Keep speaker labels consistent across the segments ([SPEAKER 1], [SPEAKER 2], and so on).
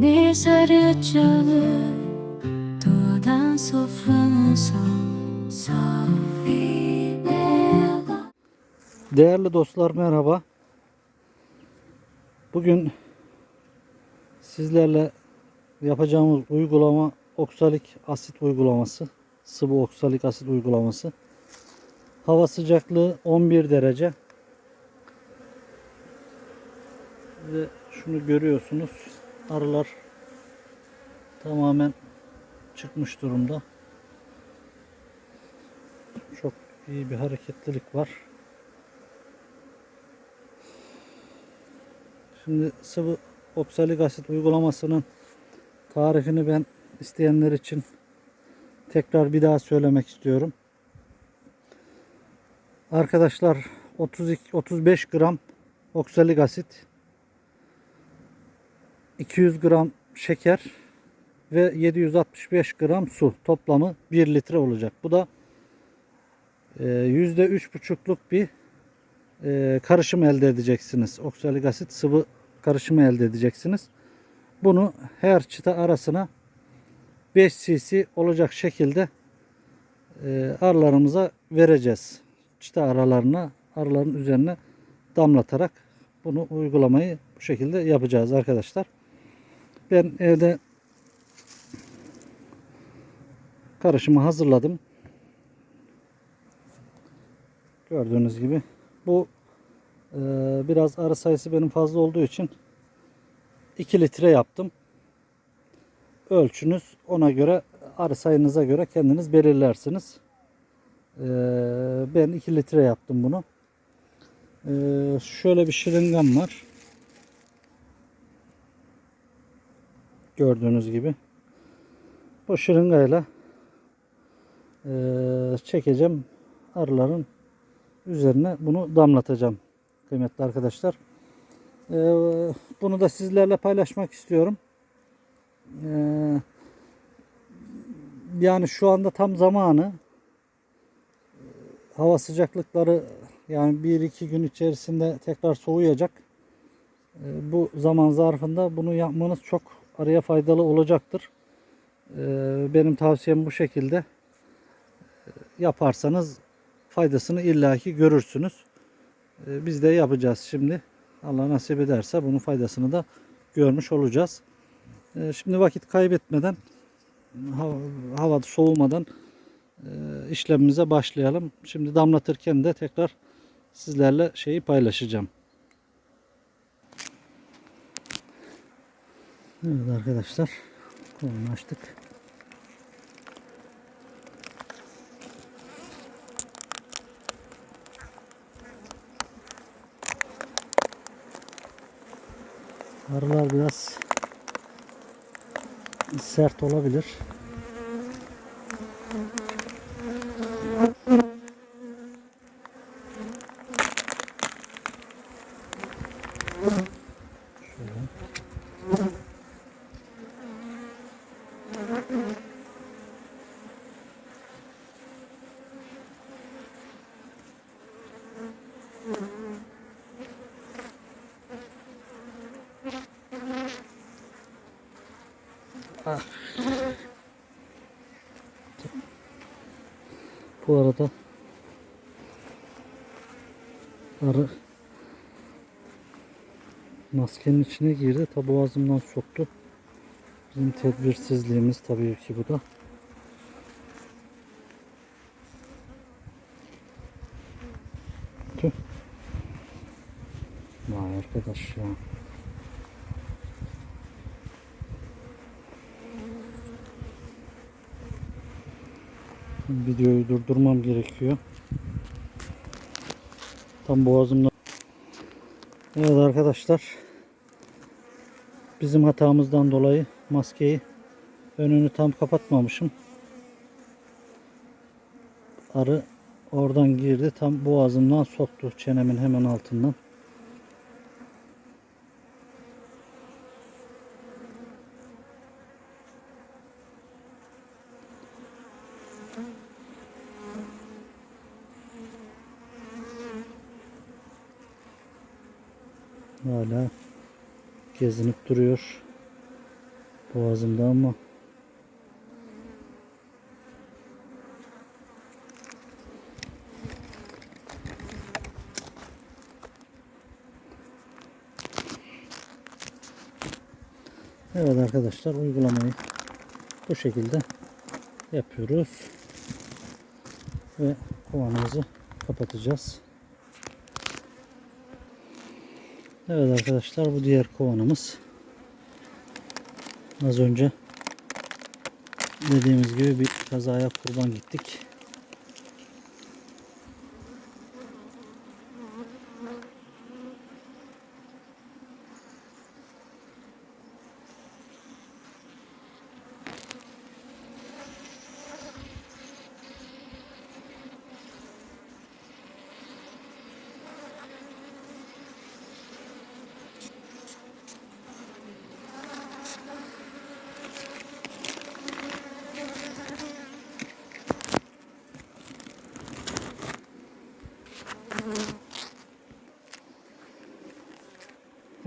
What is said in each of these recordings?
[SPEAKER 1] Safine
[SPEAKER 2] Değerli dostlar merhaba. Bugün sizlerle yapacağımız uygulama oksalik asit uygulaması. Sıvı oksalik asit uygulaması. Hava sıcaklığı 11 derece. Ve şunu görüyorsunuz. Arılar tamamen çıkmış durumda. Çok iyi bir hareketlilik var. Şimdi sıvı oksalik asit uygulamasının tarifini ben isteyenler için tekrar bir daha söylemek istiyorum. Arkadaşlar 32 35 gram oksalik asit 200 gram şeker ve 765 gram su toplamı 1 litre olacak. Bu da e, %3,5'luk bir e, karışım elde edeceksiniz. Oksalik asit sıvı karışımı elde edeceksiniz. Bunu her çıta arasına 5 cc olacak şekilde e, arılarımıza vereceğiz. Çıta aralarına, arıların üzerine damlatarak bunu uygulamayı bu şekilde yapacağız arkadaşlar. Ben evde karışımı hazırladım. Gördüğünüz gibi. Bu e, biraz arı sayısı benim fazla olduğu için 2 litre yaptım. Ölçünüz ona göre arı sayınıza göre kendiniz belirlersiniz. E, ben 2 litre yaptım bunu. E, şöyle bir şırıngam var. Gördüğünüz gibi. Bu şırıngayla e, çekeceğim arıların üzerine bunu damlatacağım kıymetli arkadaşlar. Ee, bunu da sizlerle paylaşmak istiyorum. Ee, yani şu anda tam zamanı hava sıcaklıkları yani 1-2 gün içerisinde tekrar soğuyacak. Ee, bu zaman zarfında bunu yapmanız çok araya faydalı olacaktır. Ee, benim tavsiyem bu şekilde. Yaparsanız faydasını illaki görürsünüz. Ee, Biz de yapacağız şimdi. Allah nasip ederse bunun faydasını da görmüş olacağız. Ee, Şimdi vakit kaybetmeden hava, soğumadan e, işlemimize başlayalım. Şimdi damlatırken de tekrar sizlerle şeyi paylaşacağım. Evet arkadaşlar kolunu açtık. Arılar biraz sert olabilir. Şöyle. Bu arada arı maskenin içine girdi. Tabi boğazımdan soktu. Bizim tedbirsizliğimiz tabii ki bu da. Tüh. Vay arkadaş ya. Videoyu durdurmam gerekiyor. Tam boğazımdan. Evet arkadaşlar. Bizim hatamızdan dolayı maskeyi önünü tam kapatmamışım. Arı oradan girdi. Tam boğazımdan soktu. Çenemin hemen altından. Hala gezinip duruyor. boğazımda ama Evet arkadaşlar uygulamayı bu şekilde yapıyoruz ve kovanımızı kapatacağız. Evet arkadaşlar bu diğer kovanımız. Az önce dediğimiz gibi bir kazaya kurban gittik.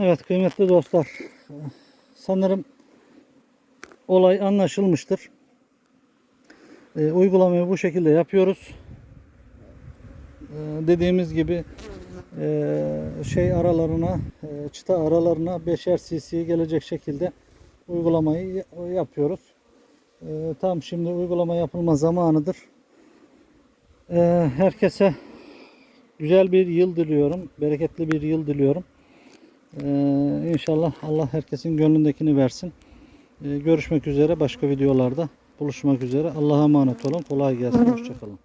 [SPEAKER 2] Evet kıymetli dostlar. Sanırım olay anlaşılmıştır. Ee, uygulamayı bu şekilde yapıyoruz. Ee, dediğimiz gibi e, şey aralarına e, çıta aralarına 5'er cc gelecek şekilde uygulamayı yapıyoruz. Ee, tam şimdi uygulama yapılma zamanıdır. Ee, herkese güzel bir yıl diliyorum. Bereketli bir yıl diliyorum. Ee, inşallah Allah herkesin gönlündekini versin. Ee, görüşmek üzere başka videolarda buluşmak üzere. Allah'a emanet olun. Kolay gelsin. Hoşçakalın.